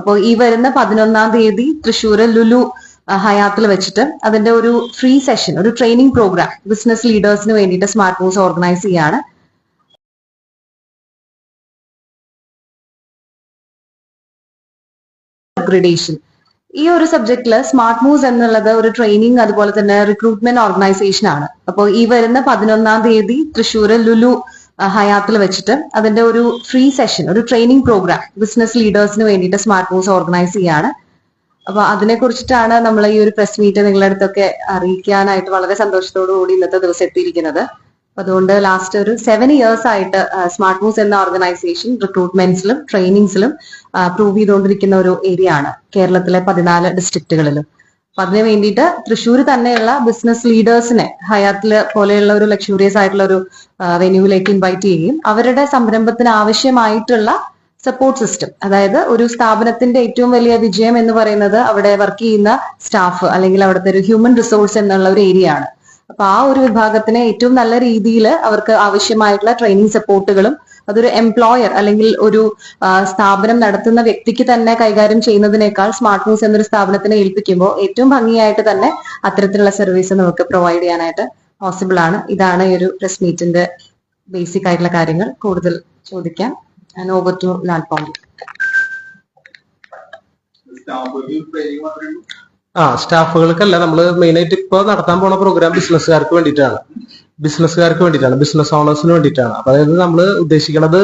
അപ്പോൾ ഈ വരുന്ന പതിനൊന്നാം തീയതി തൃശ്ശൂർ ലുലു ഹയാത്തിൽ വെച്ചിട്ട് അതിന്റെ ഒരു ഫ്രീ സെഷൻ ഒരു ട്രെയിനിങ് പ്രോഗ്രാം ബിസിനസ് ലീഡേഴ്സിന് വേണ്ടിയിട്ട് സ്മാർട്ട് മൂവ്സ് ഓർഗനൈസ് ചെയ്യാണ്. അപ്ഗ്രഡേഷൻ ഈ ഒരു സബ്ജക്റ്റിൽ സ്മാർട്ട് മൂവ്സ് എന്നുള്ളത് ഒരു ട്രെയിനിങ് അതുപോലെ തന്നെ റിക്രൂട്ട്മെന്റ് ഓർഗനൈസേഷൻ ആണ്. അപ്പോൾ ഈ വരുന്ന പതിനൊന്നാം തീയതി തൃശ്ശൂർ ലുലു ഹയാത്തിൽ വെച്ചിട്ട് അതിന്റെ ഒരു ഫ്രീ സെഷൻ ഒരു ട്രെയിനിങ് പ്രോഗ്രാം ബിസിനസ് ലീഡേഴ്സിന് വേണ്ടിയിട്ട് സ്മാർട്ട് മൂവ്സ് ഓർഗനൈസ് ചെയ്യാണ്. അപ്പൊ അതിനെ കുറിച്ചിട്ടാണ് നമ്മൾ ഈ ഒരു പ്രസ് മീറ്റ് നിങ്ങളുടെ അടുത്തൊക്കെ അറിയിക്കാനായിട്ട് വളരെ സന്തോഷത്തോടു കൂടി ഇന്നത്തെ ദിവസം എത്തിയിരിക്കുന്നത്. അതുകൊണ്ട് ലാസ്റ്റ് ഒരു സെവൻ ഇയേഴ്സ് ആയിട്ട് സ്മാർട്ട് മൂവ്സ് എന്ന ഓർഗനൈസേഷൻ റിക്രൂട്ട്മെന്റ്സിലും ട്രെയിനിങ്സിലും പ്രൂവ് ചെയ്തുകൊണ്ടിരിക്കുന്ന ഒരു ഏരിയ ആണ് കേരളത്തിലെ പതിനാല് ഡിസ്ട്രിക്റ്റുകളിലും അപ്പൊ അതിന് വേണ്ടിയിട്ട് തൃശ്ശൂർ തന്നെയുള്ള ബിസിനസ് ലീഡേഴ്സിനെ ഹയാത്തിൽ പോലെയുള്ള ഒരു ലക്ഷൂറിയസ് ആയിട്ടുള്ള ഒരു വെന്യൂവിലേക്ക് ഇൻവൈറ്റ് ചെയ്യുകയും അവരുടെ സംരംഭത്തിന് ആവശ്യമായിട്ടുള്ള സപ്പോർട്ട് സിസ്റ്റം അതായത് ഒരു സ്ഥാപനത്തിന്റെ ഏറ്റവും വലിയ വിജയം എന്ന് പറയുന്നത് അവിടെ വർക്ക് ചെയ്യുന്ന സ്റ്റാഫ് അല്ലെങ്കിൽ അവിടുത്തെ ഒരു ഹ്യൂമൻ റിസോഴ്സ് എന്നുള്ള ഒരു ഏരിയ ആണ്. അപ്പൊ ആ ഒരു വിഭാഗത്തിന് ഏറ്റവും നല്ല രീതിയിൽ അവർക്ക് ആവശ്യമായിട്ടുള്ള ട്രെയിനിങ് സപ്പോർട്ടുകളും അതൊരു എംപ്ലോയർ അല്ലെങ്കിൽ ഒരു സ്ഥാപനം നടത്തുന്ന വ്യക്തിക്ക് തന്നെ കൈകാര്യം ചെയ്യുന്നതിനേക്കാൾ സ്മാർട്ട് ന്യൂസ് എന്നൊരു സ്ഥാപനത്തിനെ ഏൽപ്പിക്കുമ്പോൾ ഏറ്റവും ഭംഗിയായിട്ട് തന്നെ അത്തരത്തിലുള്ള സർവീസ് നമുക്ക് പ്രൊവൈഡ് ചെയ്യാനായിട്ട് പോസിബിൾ ആണ്. ഇതാണ് ഈ ഒരു പ്രസ് മീറ്റിന്റെ ബേസിക് ആയിട്ടുള്ള കാര്യങ്ങൾ. കൂടുതൽ ചോദിക്കാം. ഓവർ ടു ലാൽ പോണ്ടി ആ സ്റ്റാഫുകൾക്കല്ല നമ്മൾ മെയിൻ ആയിട്ട് ഇപ്പൊ നടത്താൻ പോണ പ്രോഗ്രാം ബിസിനസ്സുകാർക്ക് വേണ്ടിയിട്ടാണ്. ബിസിനസ്സുകാർക്ക് വേണ്ടിയിട്ടാണ് ബിസിനസ് ഓണേഴ്സിന് വേണ്ടിയിട്ടാണ്. അപ്പൊ അതായത് നമ്മൾ ഉദ്ദേശിക്കുന്നത്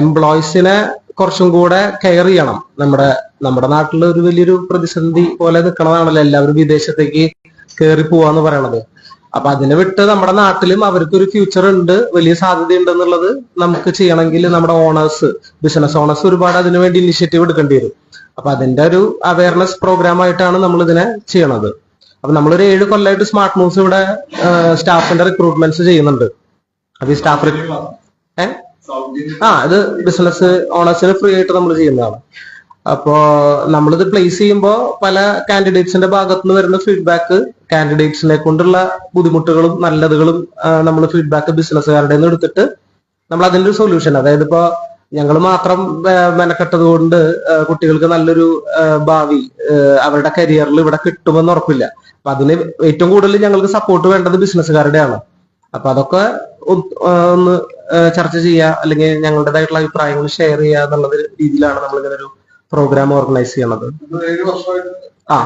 എംപ്ലോയിസിനെ കുറച്ചും കൂടെ കെയർ ചെയ്യണം. നമ്മുടെ നമ്മുടെ നാട്ടിൽ ഒരു വലിയൊരു പ്രതിസന്ധി പോലെ നിൽക്കണതാണല്ലോ എല്ലാവരും വിദേശത്തേക്ക് കയറി പോവാന്ന് പറയണത്. അപ്പൊ അതിനെ വിട്ട് നമ്മുടെ നാട്ടിലും അവർക്ക് ഒരു ഫ്യൂച്ചർ ഉണ്ട് വലിയ സാധ്യത ഉണ്ടെന്നുള്ളത് നമുക്ക് ചെയ്യണമെങ്കിൽ നമ്മുടെ ഓണേഴ്സ് ബിസിനസ് ഓണേഴ്സ് ഒരുപാട് അതിനുവേണ്ടി ഇനിഷ്യേറ്റീവ് എടുക്കേണ്ടി വരും. അപ്പൊ അതിന്റെ ഒരു അവയർനെസ് പ്രോഗ്രാം ആയിട്ടാണ് നമ്മൾ ഇതിനെ ചെയ്യണത്. അപ്പൊ നമ്മളൊരു ഏഴ് കൊല്ലമായിട്ട് സ്മാർട്ട് മൂവ്സ് ഇവിടെ സ്റ്റാഫിന്റെ റിക്രൂട്ട്മെന്റ്സ് ചെയ്യുന്നുണ്ട്. അപ്പൊ ഈ സ്റ്റാഫ് ആ ഇത് ബിസിനസ് ഓണേഴ്സിന് ഫ്രീ ആയിട്ട് നമ്മൾ ചെയ്യുന്നതാണ്. അപ്പോ നമ്മളിത് പ്ലേസ് ചെയ്യുമ്പോൾ പല കാൻഡിഡേറ്റ്സിന്റെ ഭാഗത്തു നിന്ന് വരുന്ന ഫീഡ്ബാക്ക് കാൻഡിഡേറ്റ്സിനെ കൊണ്ടുള്ള ബുദ്ധിമുട്ടുകളും നല്ലതുകളും നമ്മൾ ഫീഡ്ബാക്ക് ബിസിനസ്സുകാരുടെ നിന്ന് എടുത്തിട്ട് നമ്മൾ അതിന്റെ ഒരു സൊല്യൂഷൻ അതായത് ഇപ്പോ ഞങ്ങൾ മാത്രം മെനക്കെട്ടത് കൊണ്ട് കുട്ടികൾക്ക് നല്ലൊരു ഭാവി അവരുടെ കരിയറിൽ ഇവിടെ കിട്ടുമെന്ന് ഉറപ്പില്ല. അപ്പൊ അതിന് ഏറ്റവും കൂടുതൽ ഞങ്ങൾക്ക് സപ്പോർട്ട് വേണ്ടത് ബിസിനസ്സുകാരുടെയാണ്. അപ്പൊ അതൊക്കെ ഒന്ന് ചർച്ച ചെയ്യുക അല്ലെങ്കിൽ ഞങ്ങളുടേതായിട്ടുള്ള അഭിപ്രായങ്ങൾ ഷെയർ ചെയ്യുക എന്നുള്ള രീതിയിലാണ് നമ്മൾ ഇങ്ങനെ ഒരു പ്രോഗ്രാം ഓർഗനൈസ് ചെയ്യണത്. ആ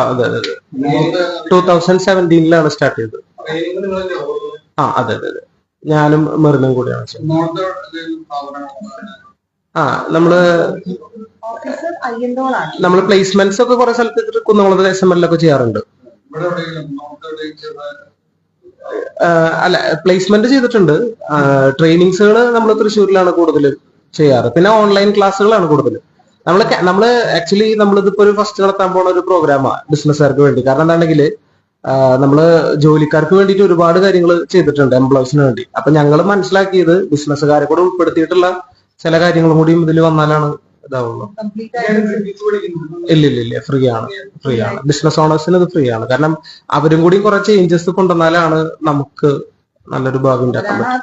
അതെ അതെ അതെ. ടൂ തൗസൻഡ് സെവന്റീനിലാണ് സ്റ്റാർട്ട് ചെയ്തത്. ആ അതെ അതെ അതെ. ഞാനും മെറിനും കൂടിയാണ്. ആ നമ്മൾ നമ്മൾ പ്ലേസ്മെന്റ്സ് ഒക്കെ കുറെ സ്ഥലത്ത് കുന്നംകുളത്ത് എസ് എം എല്ലൊക്കെ ചെയ്യാറുണ്ട്. അല്ല പ്ലേസ്മെന്റ് ചെയ്തിട്ടുണ്ട്. ട്രെയിനിങ്സുകൾ നമ്മൾ തൃശ്ശൂരിലാണ് കൂടുതൽ ചെയ്യാറ്. പിന്നെ ഓൺലൈൻ ക്ലാസ്സുകളാണ് കൂടുതൽ നമ്മൾ നമ്മൾ ആക്ച്വലി നമ്മളിതിപ്പോ ഒരു ഫസ്റ്റ് നടത്താൻ പോണ ഒരു പ്രോഗ്രാമാണ് ബിസിനസ്സുകാർക്ക് വേണ്ടി. കാരണം എന്താണെങ്കിൽ നമ്മൾ ജോലിക്കാർക്ക് വേണ്ടിയിട്ട് ഒരുപാട് കാര്യങ്ങൾ ചെയ്തിട്ടുണ്ട് എംപ്ലോയീസിന് വേണ്ടി. അപ്പൊ ഞങ്ങൾ മനസ്സിലാക്കിയത് ബിസിനസ്സുകാരെ കൂടെ ഉൾപ്പെടുത്തിയിട്ടുള്ള ചില കാര്യങ്ങളും കൂടി ഇതിൽ വന്നാലാണ് ഇതാവുള്ളൂ. ഇല്ല ഇല്ല ഇല്ല. ഫ്രീ ആണ്. ഫ്രീ ആണ്. ബിസിനസ് ഓണേഴ്സിന് ഇത് ഫ്രീ ആണ്. കാരണം അവരും കൂടി കുറെ ചേഞ്ചസ് കൊണ്ടുവന്നാലാണ് നമുക്ക് നല്ലൊരു ഭാഗം ഉണ്ടാക്കാൻ അവരാണ്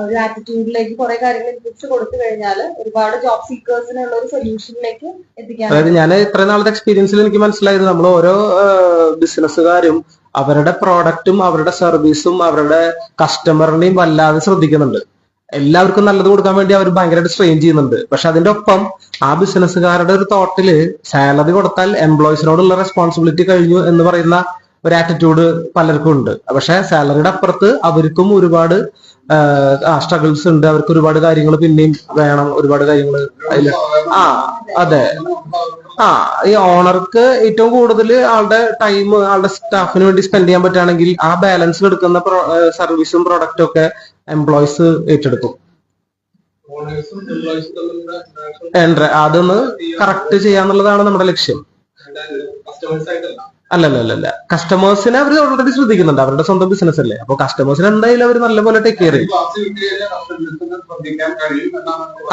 ഒരു ആറ്റിറ്റ്യൂഡിലേക്ക് കുറെ കാര്യങ്ങൾ ഇൻപുട്സ് കൊടുത്തു കഴിഞ്ഞാൽ ഒരുപാട് ജോബ് സീക്കേഴ്സിനുള്ള ഒരു സൊല്യൂഷനിലേക്ക് എത്തിക്കാൻ അതായത് ഞാൻ ഇത്ര നാളത്തെ എക്സ്പീരിയൻസിൽ എനിക്ക് മനസ്സിലായത് നമ്മൾ ഓരോ ബിസിനസ്സുകാരും അവരുടെ പ്രോഡക്റ്റും അവരുടെ സർവീസും അവരുടെ കസ്റ്റമറിനെയും വല്ലാതെ ശ്രദ്ധിക്കുന്നുണ്ട്. എല്ലാവർക്കും നല്ലത് കൊടുക്കാൻ വേണ്ടി അവർ ഭയങ്കരമായിട്ട് സ്ട്രെയിൻ ചെയ്യുന്നുണ്ട്. പക്ഷെ അതിന്റെ ഒപ്പം ആ ബിസിനസ്സുകാരുടെ ഒരു തോട്ടിൽ സാലറി കൊടുത്താൽ എംപ്ലോയീസിനോടുള്ള റെസ്പോൺസിബിലിറ്റി കഴിഞ്ഞു എന്ന് പറയുന്ന ഒരു ആറ്റിറ്റ്യൂഡ് പലർക്കും ഉണ്ട്. പക്ഷെ സാലറിയുടെ അപ്പുറത്ത് അവർക്കും ഒരുപാട് സ്ട്രഗിൾസ് ഉണ്ട്. അവർക്ക് ഒരുപാട് കാര്യങ്ങൾ പിന്നെയും വേണം. ഒരുപാട് കാര്യങ്ങൾ അതിൽ ആ അതെ. ആ ഈ ഓണർക്ക് ഏറ്റവും കൂടുതൽ ആളുടെ ടൈം ആളുടെ സ്റ്റാഫിന് വേണ്ടി സ്പെൻഡ് ചെയ്യാൻ പറ്റുകയാണെങ്കിൽ ആ ബാലൻസ് എടുക്കുന്ന സർവീസും പ്രൊഡക്റ്റും ഒക്കെ എംപ്ലോയീസ് ഏറ്റെടുക്കും. അതൊന്ന് കറക്റ്റ് ചെയ്യാന്നുള്ളതാണ് നമ്മുടെ ലക്ഷ്യം. Customers ആയിട്ടല്ല. അല്ലല്ല അല്ലല്ല കസ്റ്റമേഴ്സിനെ അവർ ഓൾറെഡി ശ്രദ്ധിക്കുന്നുണ്ട്. അവരുടെ സ്വന്തം ബിസിനസ് അല്ലേ? അപ്പൊ കസ്റ്റമേഴ്സിന് എന്തായാലും അവർ നല്ലപോലെ ടേക്ക് കെയർ ചെയ്യും.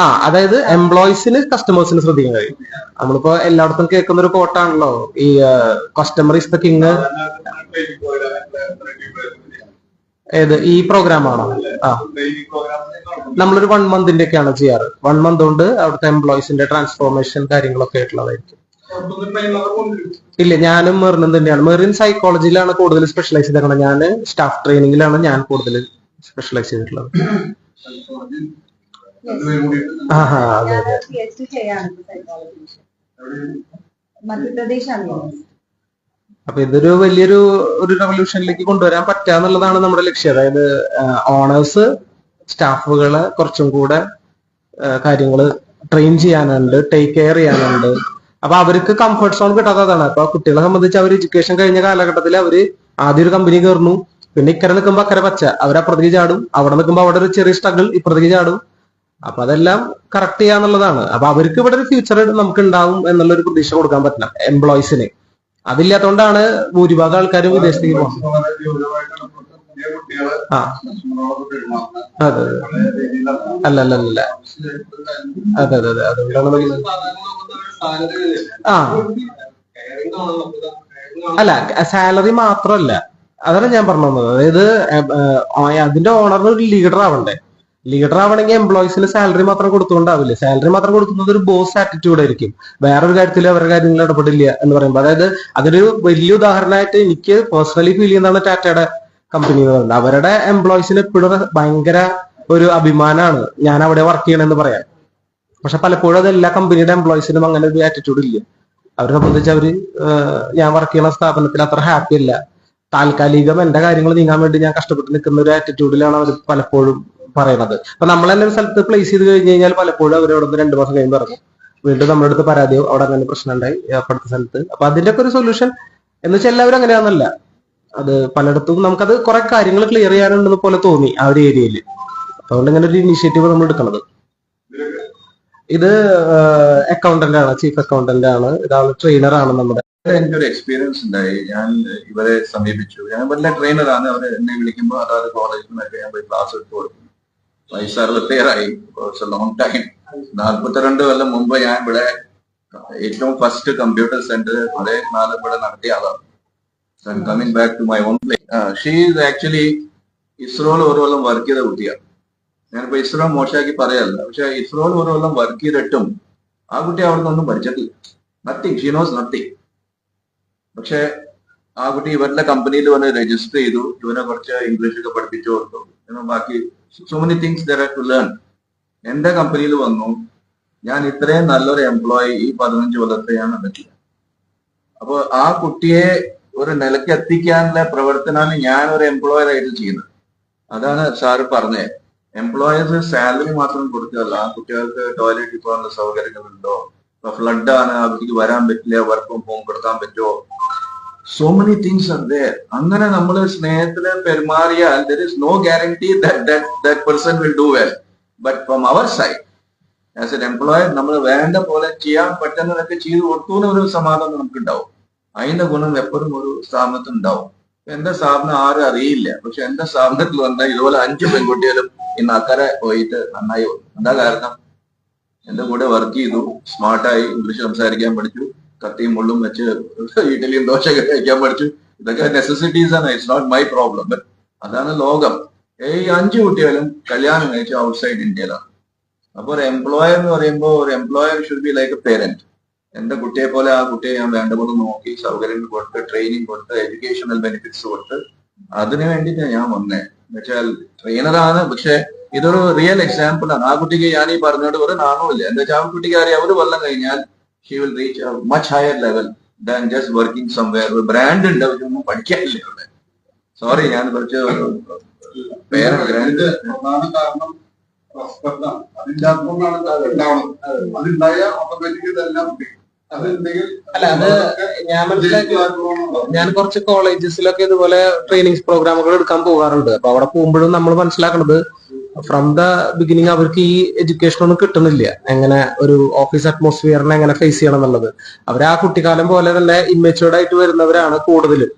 ആ അതായത് എംപ്ലോയീസിന് കസ്റ്റമേഴ്സിന് ശ്രദ്ധിക്കാൻ കഴിയും. നമ്മളിപ്പോ എല്ലായിടത്തും കേൾക്കുന്ന ഒരു കോട്ടാണല്ലോ ഈ കസ്റ്റമർ ഇസ് ദ കിങ് ഏത്? ഈ പ്രോഗ്രാം ആണോ? ആ. നമ്മളൊരു വൺ മന്തിന്റെ ഒക്കെയാണ് ചെയ്യാറ്. വൺ മന്ത് കൊണ്ട് അവിടുത്തെ എംപ്ലോയീസിന്റെ ട്രാൻസ്ഫോർമേഷൻ കാര്യങ്ങളൊക്കെ ആയിട്ടുള്ളതായിരിക്കും. ഇല്ല ഞാനും മെറിനും തന്നെയാണ്. മെറിൻ സൈക്കോളജിയിലാണ് കൂടുതൽ സ്പെഷ്യലൈസ് ചെയ്തിട്ടുള്ളത് ഞാൻ സ്റ്റാഫ് ട്രെയിനിങ്ങിലാണ് ഞാൻ കൂടുതൽ സ്പെഷ്യലൈസ് ചെയ്തിട്ടുള്ളത്. ആ അതെ അതെ. അപ്പൊ ഇതൊരു വലിയൊരു ഒരു റെവല്യൂഷനിലേക്ക് കൊണ്ടുവരാൻ പറ്റാന്നുള്ളതാണ് നമ്മുടെ ലക്ഷ്യം. അതായത് ഓണേഴ്സ് സ്റ്റാഫുകളെ കുറച്ചും കൂടെ കാര്യങ്ങൾ ട്രെയിൻ ചെയ്യാനുണ്ട് ടേക്ക് കെയർ ചെയ്യാനുണ്ട്. അപ്പൊ അവർക്ക് കംഫർട്ട് സോൺ കിട്ടാത്തതാണ്. അപ്പൊ കുട്ടികളെ സംബന്ധിച്ച് അവർ എഡ്യൂക്കേഷൻ കഴിഞ്ഞ കാലഘട്ടത്തിൽ അവർ ആദ്യം ഒരു കമ്പനി കയറുന്നു. പിന്നെ ഇക്കരെ നിൽക്കുമ്പോ അക്കരെ പച്ച. അവരപ്പുറത്തേക്ക് ചാടും. അവിടെ നിൽക്കുമ്പോ അവിടെ ഒരു ചെറിയ സ്ട്രഗിൾ ഇപ്പുറത്തേക്ക് ചാടും. അപ്പൊ അതെല്ലാം കറക്റ്റ് ചെയ്യാന്നുള്ളതാണ്. അപ്പൊ അവർക്ക് ഇവിടെ ഒരു ഫ്യൂച്ചർ നമുക്ക് ഉണ്ടാവും എന്നുള്ള ഒരു പ്രതീക്ഷ കൊടുക്കാൻ പറ്റണം എംപ്ലോയീസിന് അതില്ലാത്തതുകൊണ്ടാണ് ഭൂരിഭാഗം ആൾക്കാരും വിദേശത്തേക്ക് പോകുന്നത്. അതെ. അല്ല അല്ല അല്ല അതെ അതെ അതെ. അതുകൊണ്ടാണ് നമുക്ക് ആ. അല്ല സാലറി മാത്രമല്ല. അതല്ല ഞാൻ പറഞ്ഞു വന്നത്. അതായത് അതിന്റെ ഓണർ ഒരു ലീഡർ ആവണ്ടേ? ലീഡർ ആവണമെങ്കിൽ എംപ്ലോയീസിന് സാലറി മാത്രം കൊടുത്തുകൊണ്ടാവില്ല? സാലറി മാത്രം കൊടുക്കുന്നത് ഒരു ബോസ് ആറ്റിറ്റ്യൂഡ് ആയിരിക്കും. വേറൊരു കാര്യത്തിൽ അവരുടെ കാര്യങ്ങളിൽ ഇടപെടില്ല എന്ന് പറയുമ്പോൾ അതായത് അതൊരു വലിയ ഉദാഹരണമായിട്ട് എനിക്ക് പേഴ്സണലി ഫീൽ ചെയ്യുന്നതാണ് ടാറ്റയുടെ കമ്പനി എന്ന് പറയുന്നത് അവരുടെ എംപ്ലോയീസിന് എപ്പോഴും ഭയങ്കര ഒരു അഭിമാനമാണ് ഞാൻ അവിടെ വർക്ക് ചെയ്യണമെന്ന് പറയാം പക്ഷെ പലപ്പോഴും അത് എല്ലാ കമ്പനിയുടെ എംപ്ലോയീസിനും അങ്ങനെ ഒരു ആറ്റിറ്റ്യൂഡ് ഇല്ല. അവരെ സംബന്ധിച്ച് അവർ ഞാൻ വർക്ക് ചെയ്യുന്ന സ്ഥാപനത്തിൽ അത്ര ഹാപ്പി അല്ല. താൽക്കാലികം എന്റെ കാര്യങ്ങൾ നീങ്ങാൻ വേണ്ടി ഞാൻ കഷ്ടപ്പെട്ട് നിൽക്കുന്ന ഒരു ആറ്റിറ്റ്യൂഡിലാണ് അവർ പലപ്പോഴും പറയുന്നത് അപ്പൊ നമ്മൾ തന്നെ ഒരു സ്ഥലത്ത് പ്ലേസ് ചെയ്ത് കഴിഞ്ഞ് കഴിഞ്ഞാൽ പലപ്പോഴും അവരോട് ഒന്ന് രണ്ടു മാസം കഴിയുമ്പോൾ ഇറങ്ങും. വീണ്ടും നമ്മുടെ അടുത്ത് പരാതിയോ അവിടെ അങ്ങനെ പ്രശ്നം ഉണ്ടായി അടുത്ത സ്ഥലത്ത്. അപ്പൊ അതിന്റെ ഒക്കെ ഒരു സൊല്യൂഷൻ എന്ന് വെച്ചാൽ എല്ലാവരും അങ്ങനെയാണെന്നല്ല. അത് പലയിടത്തും നമുക്കത് കുറെ കാര്യങ്ങൾ ക്ലിയർ ചെയ്യാനുണ്ടെന്ന് പോലെ തോന്നി ആ ഒരു ഏരിയയിൽ അതുകൊണ്ട് ഇങ്ങനെ ഒരു ഇനിഷ്യേറ്റീവ് നമ്മൾ എടുക്കണത്. ഇത് അക്കൗണ്ടന്റ് ആണ് ചീഫ് അക്കൗണ്ടന്റ് ആണ്. ഇതാൾ ട്രെയിനർ ആണ് നമ്മുടെ. എനിക്കൊരു എക്സ്പീരിയൻസ് ഉണ്ടായി. ഞാൻ ഇവരെ സമീപിച്ചു. ഞാൻ വലിയ ട്രെയിനറാണ് അവർ എന്നെ വിളിക്കുമ്പോൾ അതായത് കോളേജിൽ നിന്നൊക്കെ ഞാൻ പോയി ക്ലാസ് എടുത്ത് കൊടുക്കും റിട്ടയർ ആയി. ലോങ് ടൈം നാൽപ്പത്തിരണ്ട് കൊല്ലം മുമ്പ് ഞാൻ ഇവിടെ ഏറ്റവും ഫസ്റ്റ് കമ്പ്യൂട്ടർ സെന്റർ കുറെ നാളെ ഇവിടെ നടത്തിയ ആളാണ്. Coming to my own place. Uh, she is actually ഇസ്രോയിൽ ഒരു കൊല്ലം വർക്ക് ചെയ്ത കുട്ടിയാണ് ഞാനിപ്പോ ഇസ്രോ മോശമാക്കി പറയല്ല. പക്ഷെ ഇസ്രോയിൽ ഒരു കൊല്ലം വർക്ക് ചെയ്തിട്ടും ആ കുട്ടി അവിടുന്ന് ഒന്നും പഠിച്ചിട്ടില്ല. നത്തിങ് ഷീ നോസ് നത്തിങ് പക്ഷെ ആ കുട്ടി ഇവരുടെ കമ്പനിയിൽ വന്ന് രജിസ്റ്റർ ചെയ്തു. ഇവനെ കുറച്ച് ഇംഗ്ലീഷ് ഒക്കെ പഠിപ്പിച്ചു കൊടുത്തു. ബാക്കി so many things there to learn എന്റെ കമ്പനിയിൽ വന്നു. ഞാൻ ഇത്രയും നല്ലൊരു എംപ്ലോയി ഈ പതിനഞ്ച് കൊല്ലത്തെ ഞാൻ കണ്ടിട്ടില്ല. അപ്പൊ ആ കുട്ടിയെ ഒരു നിലയ്ക്ക് എത്തിക്കാനുള്ള പ്രവർത്തനമാണ് ഞാൻ ഒരു എംപ്ലോയർ ആയിട്ട് ചെയ്യുന്നത്. അതാണ് സാറ് പറഞ്ഞത്. എംപ്ലോയേഴ്സ് സാലറി മാത്രം കൊടുക്കുകയല്ല ആ കുട്ടികൾക്ക് ടോയ്ലറ്റിൽ പോകാനുള്ള സൗകര്യങ്ങളുണ്ടോ ഇപ്പൊ ഫ്ലഡ് ആണ് അവർക്ക് വരാൻ പറ്റില്ല വർക്ക് ഫ്രം കൊടുക്കാൻ പറ്റുമോ? So many things are there അങ്ങനെ നമ്മൾ സ്നേഹത്തിൽ പെരുമാറിയാൽ there is no guarantee person will do well but from our side as an employer നമ്മൾ വേണ്ട പോലെ ചെയ്യാൻ പറ്റുന്നതൊക്കെ ചെയ്തു കൊടുത്തു ഒരു സമാധാനം നമുക്ക് ഉണ്ടാവും അതിന്റെ ഗുണം എപ്പോഴും ഒരു സ്ഥാപനത്തിൽ ഉണ്ടാവും. എന്റെ സ്ഥാപനം ആരും അറിയില്ല. പക്ഷെ എന്റെ സ്ഥാപനത്തിൽ വന്ന ഇതുപോലെ അഞ്ച് പെൺകുട്ടികളും ഇന്ന് അക്കരെ പോയിട്ട് നന്നായി വന്നു. എന്താ കാരണം? എന്റെ കൂടെ വർക്ക് ചെയ്തു. സ്മാർട്ടായി ഇംഗ്ലീഷ് സംസാരിക്കാൻ പഠിച്ചു. കത്തിയും മുള്ളും വെച്ച് ഇഡലിയും ദോശയൊക്കെ കഴിക്കാൻ പഠിച്ചു. ഇതൊക്കെ നെസസിറ്റീസ് ആണ്. ഇറ്റ്സ് നോട്ട് മൈ പ്രോബ്ലം അതാണ് ലോകം. ഈ അഞ്ചു കുട്ടികളും കല്യാണം കഴിച്ചു ഔട്ട്സൈഡ് ഇന്ത്യയിലാണ് അപ്പൊ ഒരു എംപ്ലോയർ എന്ന് പറയുമ്പോൾ ഒരു employer should be like a parent എന്റെ കുട്ടിയെ പോലെ ആ കുട്ടിയെ ഞാൻ വേണ്ട പോലെ നോക്കി സൗകര്യങ്ങൾ കൊടുത്ത് ട്രെയിനിങ് കൊടുത്ത് എഡ്യൂക്കേഷണൽ ബെനിഫിറ്റ്സ് കൊടുത്ത് അതിനു വേണ്ടിട്ട് ഞാൻ വന്നേ. എന്നുവെച്ചാൽ ട്രെയിനറാണ് പക്ഷെ ഇതൊരു റിയൽ എക്സാമ്പിൾ ആണ്. ആ കുട്ടിക്ക് ഞാൻ ഈ പറഞ്ഞോട് ഒരു നാണവുമില്ല എന്താ വെച്ചാൽ ആ കുട്ടിക്ക് അറിയാം ഒരു കൊല്ലം കഴിഞ്ഞാൽ he will reach much higher level than just working somewhere ഒരു ബ്രാൻഡ് ഉണ്ട് ഒന്നും പഠിക്കാനില്ല ഇവിടെ സോറി ഞാൻ കുറച്ച് പേര് പ്രധാന കാരണം റെസ്പെക്ട് ആണ്. അതില്ലാത്തതുകൊണ്ടാണ് ഇത് ഉണ്ടാവുന്നത് അതുണ്ടായ ഓട്ടോമാറ്റിക്കലി ഇതെല്ലാം അല്ല അത് ഞാൻ മനസ്സിലാക്കി ഞാൻ കുറച്ച് കോളേജസിലൊക്കെ ഇതുപോലെ ട്രെയിനിങ് പ്രോഗ്രാമുകൾ എടുക്കാൻ പോകാറുണ്ട്. അപ്പൊ അവിടെ പോകുമ്പോഴും നമ്മൾ മനസ്സിലാക്കുന്നത് ഫ്രം ദ ബിഗിനിങ് അവർക്ക് ഈ എഡ്യൂക്കേഷൻ ഒന്നും കിട്ടുന്നില്ല. എങ്ങനെ ഒരു ഓഫീസ് അറ്റ്മോസ്ഫിയറിനെ എങ്ങനെ ഫേസ് ചെയ്യണം എന്നുള്ളത്. അവർ ആ കുട്ടിക്കാലം പോലെ തന്നെ ഇമ്മച്ചുവേർഡ് ആയിട്ട് വരുന്നവരാണ് കൂടുതലും.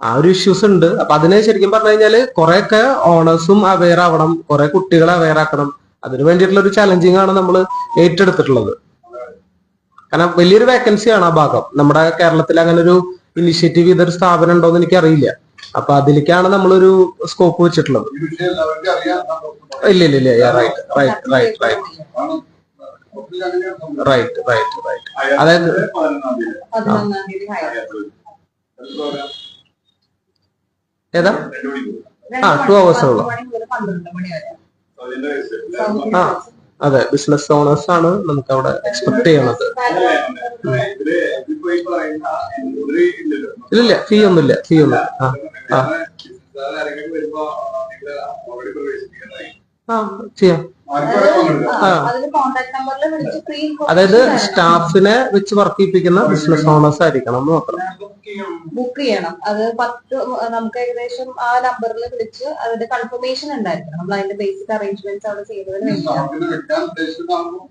ആ ഒരു ഇഷ്യൂസ് ഉണ്ട്. അപ്പൊ അതിനെ ശരിക്കും പറഞ്ഞു കഴിഞ്ഞാൽ കുറെയൊക്കെ ഓണേഴ്സും അവെയർ ആവണം. കുറെ കുട്ടികളെ അവെയർ ആക്കണം. അതിനു വേണ്ടിയിട്ടുള്ള ഒരു ചലഞ്ചിങ് ആണ് നമ്മൾ ഏറ്റെടുത്തിട്ടുള്ളത്. കാരണം വലിയൊരു വേക്കൻസി ആണ് ആ ഭാഗം. നമ്മുടെ കേരളത്തിൽ അങ്ങനെ ഒരു ഇനിഷ്യേറ്റീവ് ചെയ്തൊരു സ്ഥാപനം ഉണ്ടോ എന്ന് എനിക്കറിയില്ല. അപ്പൊ അതിലേക്കാണ് നമ്മളൊരു സ്കോപ്പ് വെച്ചിട്ടുള്ളത്. ഇല്ല ഇല്ല ഇല്ല right right right right right right അതായത്? ഏതാ? ആ, ടു അവേഴ്സ് ഉള്ളു. ആ. അതെ ബിസിനസ് ഓണേഴ്സ് ആണ് നമുക്ക് അവിടെ എക്സ്പെക്ട് ചെയ്യണത് ഇല്ലല്ലോ. ഫീ ഒന്നുമില്ല ഫീ ഒന്നും ആ. ആ ചെയ്യാം അതായത് സ്റ്റാഫിനെ വെച്ച് വർക്കിപ്പിക്കുന്ന ചെയ്യിപ്പിക്കുന്ന ബിസിനസ് ഓണേഴ്സ് ആയിരിക്കണം എന്ന് മാത്രം. ബുക്ക് ചെയ്യണം. അത് പത്ത് നമുക്ക് ഏകദേശം ആ നമ്പറിൽ വിളിച്ച് അതിന്റെ കൺഫർമേഷൻ ഉണ്ടായിരിക്കണം. നമ്മൾ അതിന്റെ ബേസിക് അറേഞ്ച്മെന്റ്സ് അവിടെ ചെയ്തതിന് സ്ഥാപനത്തിന്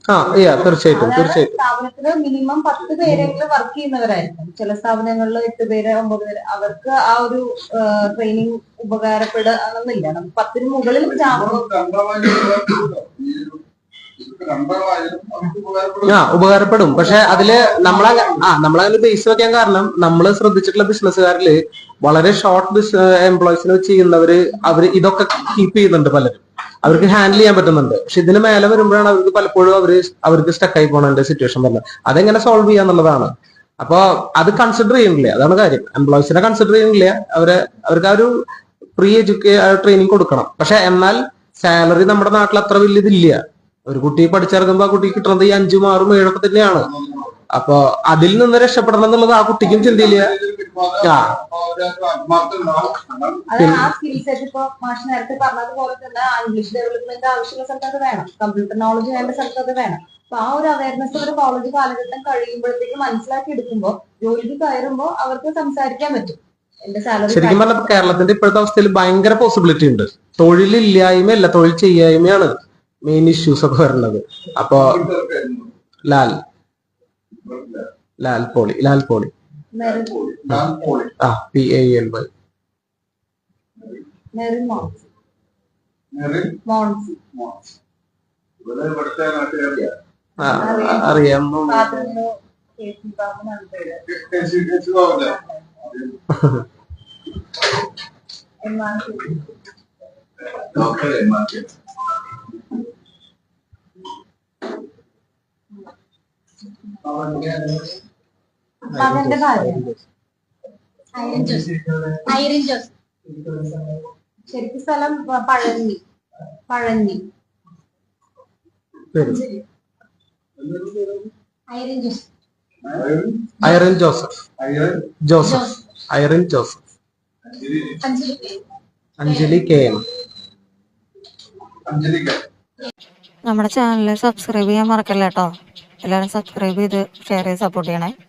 ആ തീർച്ചയായിട്ടും സ്ഥാപനത്തിൽ മിനിമം പത്ത് പേരെങ്കിലും വർക്ക് ചെയ്യുന്നവരായിരിക്കും ചില സ്ഥാപനങ്ങളിൽ എട്ട് പേര് ഒമ്പത് പേര് അവർക്ക് ആ ഒരു ട്രെയിനിങ് ഉപകാരപ്പെടുന്നില്ല നമുക്ക് പത്തിന് മുകളിൽ സ്റ്റാഫ് ആ ഉപകാരപ്പെടും. പക്ഷെ അതിൽ നമ്മളെ ആ നമ്മളങ്ങനെ ബേസ് വെക്കാൻ കാരണം നമ്മൾ ശ്രദ്ധിച്ചിട്ടുള്ള ബിസിനസ്സുകാരിൽ വളരെ ഷോർട്ട് എംപ്ലോയിസിനെ ചെയ്യുന്നവര് അവർ ഇതൊക്കെ കീപ്പ് ചെയ്യുന്നുണ്ട് പലരും. അവർക്ക് ഹാൻഡിൽ ചെയ്യാൻ പറ്റുന്നുണ്ട്. പക്ഷെ ഇതിന് മേലെ വരുമ്പോഴാണ് അവർക്ക് പലപ്പോഴും അവർ അവർക്ക് സ്റ്റക്കായി പോകണ സിറ്റുവേഷൻ വരുന്നത്. അതെങ്ങനെ സോൾവ് ചെയ്യാന്നുള്ളതാണ് അപ്പൊ അത് കൺസിഡർ ചെയ്യുന്നില്ല അതാണ് കാര്യം. എംപ്ലോയിസിനെ കൺസിഡർ ചെയ്യുന്നില്ല അവരെ അവർക്ക് ആ ഒരു പ്രീ എഡ്യൂക്കേ ട്രെയിനിങ് കൊടുക്കണം. പക്ഷെ എന്നാൽ സാലറി നമ്മുടെ നാട്ടിൽ അത്ര വലിയതില്ല. ഒരു കുട്ടി പഠിച്ചിറങ്ങുമ്പോ ആ കുട്ടിക്ക് കിട്ടുന്നത് ഈ അഞ്ചും ആറും ഏഴൊക്കെ തന്നെയാണ്. അപ്പൊ അതിൽ നിന്ന് രക്ഷപ്പെടണം എന്നുള്ളത് ആ കുട്ടിക്കും ചിന്തയില്ല. ആ. മാഷ് നേരത്തെ പറഞ്ഞതുപോലെ തന്നെ ഇംഗ്ലീഷ് ഡെവലപ്മെന്റ് ആവശ്യമുള്ള സ്ഥലത്ത് അത് വേണം. കമ്പ്യൂട്ടർ നോളജ് വേണ്ട സ്ഥലത്ത് അത് വേണം. അപ്പൊ ആ ഒരു അവയർനെസ് ഒരു കോളേജ് കാലഘട്ടം കഴിയുമ്പോഴത്തേക്ക് മനസ്സിലാക്കി എടുക്കുമ്പോൾ ജോലിക്ക് കയറുമ്പോൾ അവർക്ക് സംസാരിക്കാൻ പറ്റും. ശരിക്കും പറഞ്ഞാൽ കേരളത്തിന്റെ ഇപ്പോഴത്തെ അവസ്ഥയിൽ ഭയങ്കര പോസിബിലിറ്റി ഉണ്ട്. തൊഴിലില്ലായ്മയല്ല തൊഴിൽ ചെയ്യായ്മയാണ് മെയിൻ ഇഷ്യൂസ് ഒക്കെ വരുന്നത് അപ്പോ. ലാൽ. ലാൽ പോളി ലാൽ പോളി. ആ പി എൽ വൈ അറിയാം ഡോക്ടർ എം ആർ കെ. മകന്റെ ഭാര്യ ഐറിൻ ജോസ് ഐറിൻ ജോസ് ശരിക്കും സ്ഥലം Pazhanji. Pazhanji. Irene Jose Irene Joseph Joseph Irene Joseph Anjali K M നമ്മുടെ ചാനൽ സബ്സ്ക്രൈബ് ചെയ്യാൻ മറക്കല്ലേട്ടോ എല്ലാവരും സബ്സ്ക്രൈബ് ചെയ്ത് ഷെയർ ചെയ്ത് സപ്പോർട്ട് ചെയ്യണേ.